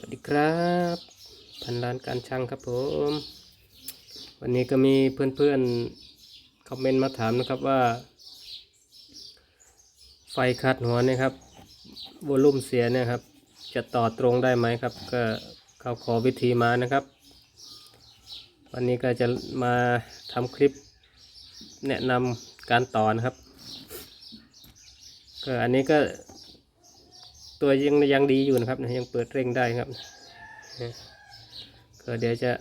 วัสดีครับพันล้านการช่างครับผม วันนี้ก็มีเพื่อนๆคอมเมนต์มาถามนะครับว่า ไฟคัดหัวเนี่ยครับวอลุ่มเสียเนี่ยครับ จะต่อตรงได้ไหมครับ ก็เขาขอวิธีมานะครับ วันนี้ก็จะมาทำคลิปแนะนำการต่อนะครับก็อันนี้ก็ ตัวยังยังดีอยู่นะครับยังเปิดเร่งได้ครับเนี่ยก็เดี๋ยวจะ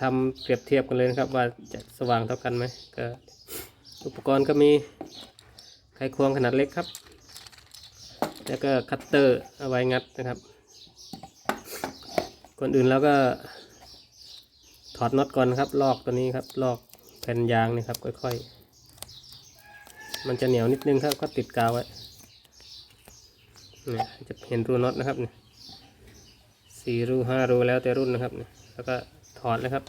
ทำเปรียบเทียบกันเลยนะครับ ว่าจะสว่างเท่ากันไหมก็อุปกรณ์ก็มีไขควงขนาดเล็กครับ แล้วก็คัตเตอร์เอาไว้งัดนะครับก่อนอื่นแล้วก็ถอดน็อตก่อนนครับ ลอกตัวนี้ครับ ลอกแผ่นยางนี่ครับ ค่อยๆ มันจะเหนียวนิดนึงครับก็ติดกาวไว้ เนี่ยจะเห็นรูน็อตนะครับเนี่ยสี่รูห้ารูแล้วแต่รุ่นนะครับเนี่ยแล้วก็ถอดเลยครับ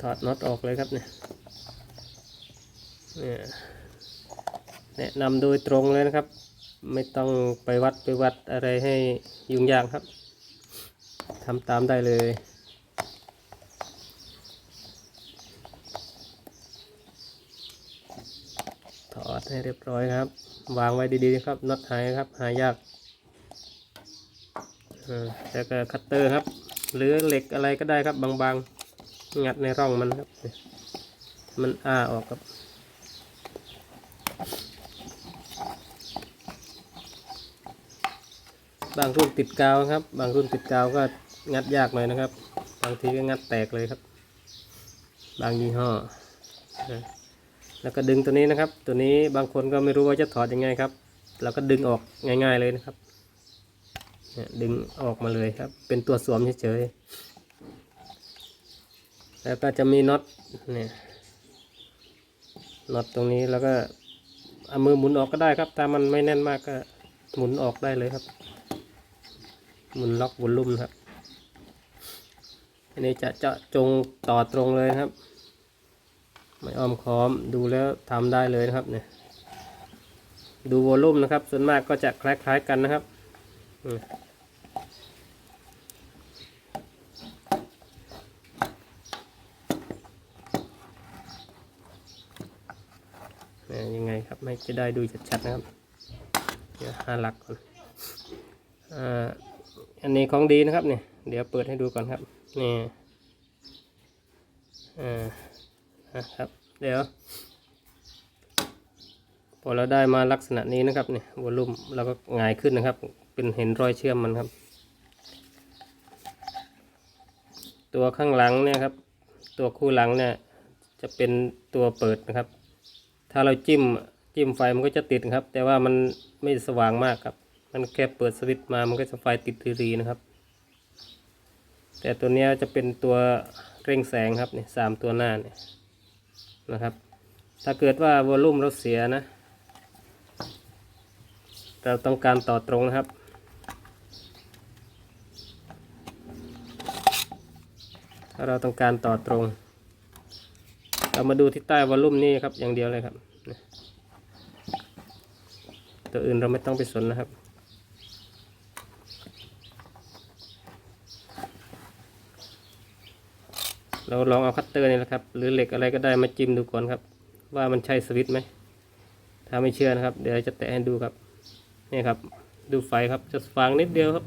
ถอดน็อตออกเลยครับเนี่ยเนี่ยแนะนำโดยตรงเลยนะครับ ไม่ต้องไปวัดไปวัดอะไรให้ยุ่งยากครับทำตามได้เลย ถอด ให้เรียบร้อยครับ วางไว้ดีๆครับน็อตหายครับ หายากอ่าแล้วก็คัตเตอร์ครับ หรือเหล็กอะไรก็ได้ครับบางๆ งัดในร่องมันครับ มันอ้าออกครับบางรุ่นติดกาวครับ บางรุ่นติดกาวก็งัดยากหน่อยนะครับ บางทีก็งัดแตกเลยครับ บางยี่ห้อ แล้วก็ดึงตัวนี้นะครับ ตัวนี้บางคนก็ไม่รู้ว่าจะถอดยังไงครับ เราก็ดึงออกง่าย ๆเลยนะครับดึงออกมาเลยครับ เป็นตัวสวมเฉยๆแล้วก็จะมีน็อตเนี่ยน็อตตรงนี้แล้วก็เอามือหมุนออกก็ได้ครับถ้ามันไม่แน่นมากก็หมุนออกได้เลยครับ หมุนล็อกวอลลุ่มครับอันนี้จะเจาะจงต่อตรงเลยครับ ไม่อ้อมค้อมดูแล้วทำได้เลยนะครับเนี่ยดูวอลลุ่มนะครับ ส่วนมากก็จะคล้ายๆกันนะครับเนี่ยยังไงครับไม่จะได้ดูชัดๆนะครับเดี๋ยวหาหลักก่อนออันนี้ของดีนะครับเนี่ยเดี๋ยวเปิดให้ดูก่อนครับนี่อ่า นะครับ เดี๋ยว พอเราได้มาลักษณะนี้นะครับเนี่ยวอลลุ่มเราก็หงายขึ้นนะครับ เป็นเห็นรอยเชื่อมมันครับ ตัวข้างหลังเนี่ยครับ ตัวคู่หลังเนี่ยจะเป็นตัวเปิดนะครับ ถ้าเราจิ้มจิ้มไฟมันก็จะติดครับ แต่ว่ามันไม่สว่างมากครับ มันแค่เปิดสวิตช์มามันก็จะไฟติดทีๆนะครับ แต่ตัวนี้จะเป็นตัวเร่งแสงครับเนี่ยสามตัวหน้าเนี่ย นะครับ ถ้าเกิดว่าวอลลุ่มเราเสียนะ เราต้องการต่อตรงนะครับ ถ้าเราต้องการต่อตรง เรามาดูที่ใต้วอลลุ่มนี่ครับอย่างเดียวเลยครับ ตัวอื่นเราไม่ต้องไปสนนะครับ เราลองเอาคัตเตอร์นี่แหละครับ หรือเหล็กอะไรก็ได้มาจิ้มดูก่อนครับ ว่ามันใช่สวิตช์ไหมถ้าไม่เชื่อนะครับ เดี๋ยวจะแตะให้ดูครับนี่ครับ ดูไฟครับจะสว่างนิดเดียวครับ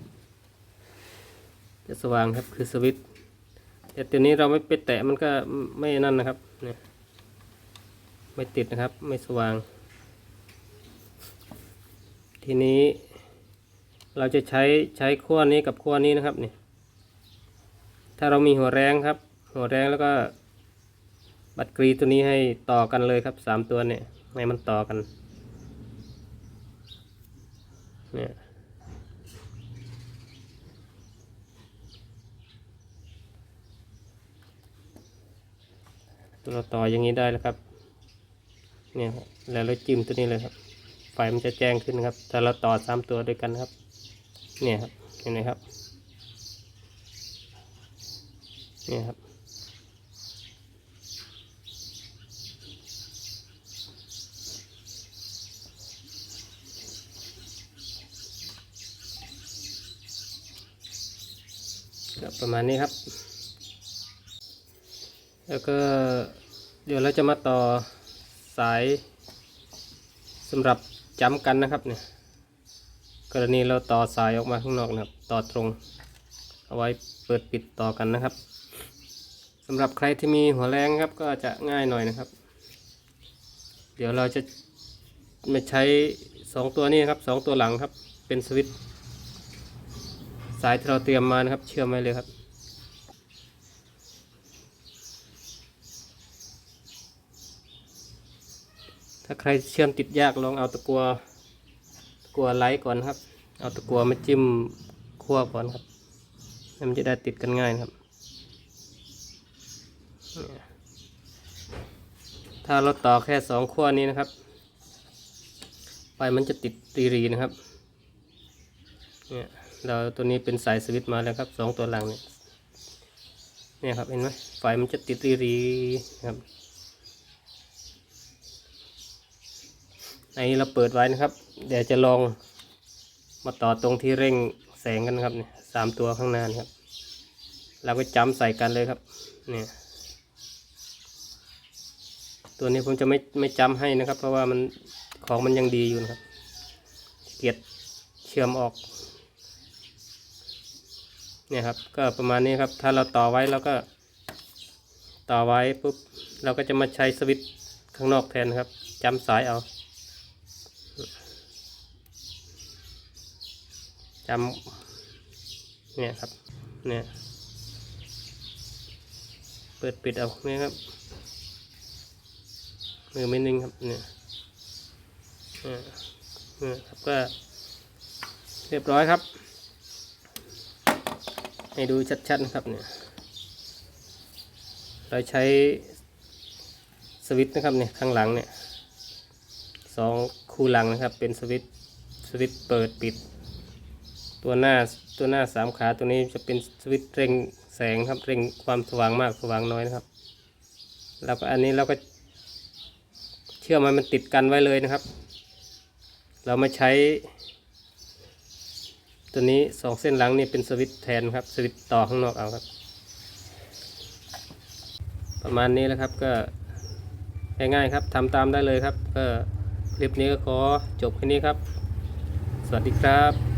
จะสว่างครับคือสวิตช์แต่ตัวนี้เราไม่ไปแตะมันก็ไม่นั่นนะครับเนี่ยไม่ติดนะครับ ไม่สว่าง ทีนี้ เราจะใช้ใช้ขั้วนี้กับขั้วนี้นะครับนี่ถ้าเรามีหัวแรงครับ หัวแรงแล้วก็ บัตรกรีตัวนี้ให้ต่อกันเลยครับสามตัวเนี่ยให้มันต่อกัน เนี่ยเราต่ออย่างนี้ได้แล้วครับ เนี่ยแล้วเราจิ้มตัวนี้เลยครับ ไฟมันจะแจ้งขึ้นครับ ถ้าเราต่อสามตัวด้วยกันครับ เนี่ยครับ เห็นไหมครับ เนี่ยครับ ก็ประมาณนี้ครับ แล้วก็เดี๋ยวเราจะมาต่อสายสำหรับจ้ำกันนะครับเนี่ยกรณีเราต่อสายออกมาข้างนอกนะครับ ต่อตรง เอาไว้เปิดปิดต่อกันนะครับสำหรับใครที่มีหัวแรงครับก็จะง่ายหน่อยนะครับ เดี๋ยวเราจะมาใช้สองตัวนี้นครับสองตัวหลังครับ เป็นสวิตช์ายที่เราเตรียมมานะครับ เชื่อมไว้เลยครับ ถ้าใครเชื่อมติดยากลองเอาตะกัวตะกัวไลท์ก่อนครับ เอาตะกัวมาจิ้มขั้วก่อนครับมันจะได้ติดกันง่ายครับ ถ้าเราต่อแค่สองขั้วนี้นะครับไฟมันจะติดตีรีนะครับเนี่ย เราตัวนี้เป็นสายสวิตช์มาแล้วครับสองตัวหลังเนี่ยเนี่ยครับเห็นไหมไฟมันจะติดตีรีครับอันนี้เราเปิดไว้นะครับ เดี๋ยวจะลองมาต่อตรงที่เร่งแสงกันครับเนี่ยสามตัวข้างหน้านครับเราก็จำใส่กันเลยครับเนี่ยตัวนี้ผมจะไม่ไม่จำให้นะครับ เพราะว่ามันของมันยังดีอยู่นะครับเกียดเชื่อมออก เนี่ยครับ ก็ประมาณนี้ครับ ถ้าเราต่อไว้เราก็ ต่อไว้ปุ๊บเราก็จะมาใช้สวิตช์ข้างนอกแทนครับจำสายเอาจำเนี่ยครับเนี่ยเปิดปิดเอาเนี่ยครับมือไม่นิ่งครับเนี่ยเนี่ยเนี่ยครับก็เรียบร้อยครับ ให้ดูชัดๆนะครับเนี่ยเราใช้สวิตช์นะครับเนี่ยข้างหลังเนี่ยสองคู่หลังนะครับเป็นสวิตช์สวิตช์เปิดปิด ตัวหน้าตัวหน้าสามขาตัวนี้จะเป็นสวิตช์เร่งแสงครับเร่งความสว่างมากสว่างน้อยนะครับแล้วก็อันนี้เราก็เชื่อมมันมันติดกันไว้เลยนะครับ เรามาใช้ ตัวนี้สองเส้นหลังนี่เป็นสวิตแทนครับสวิตต่อข้างนอกเอาครับ ประมาณนี้แล้วครับก็ง่ายๆครับทำตามได้เลยครับก็คลิปนี้ก็ขอจบแค่นี้ครับ สวัสดีครับ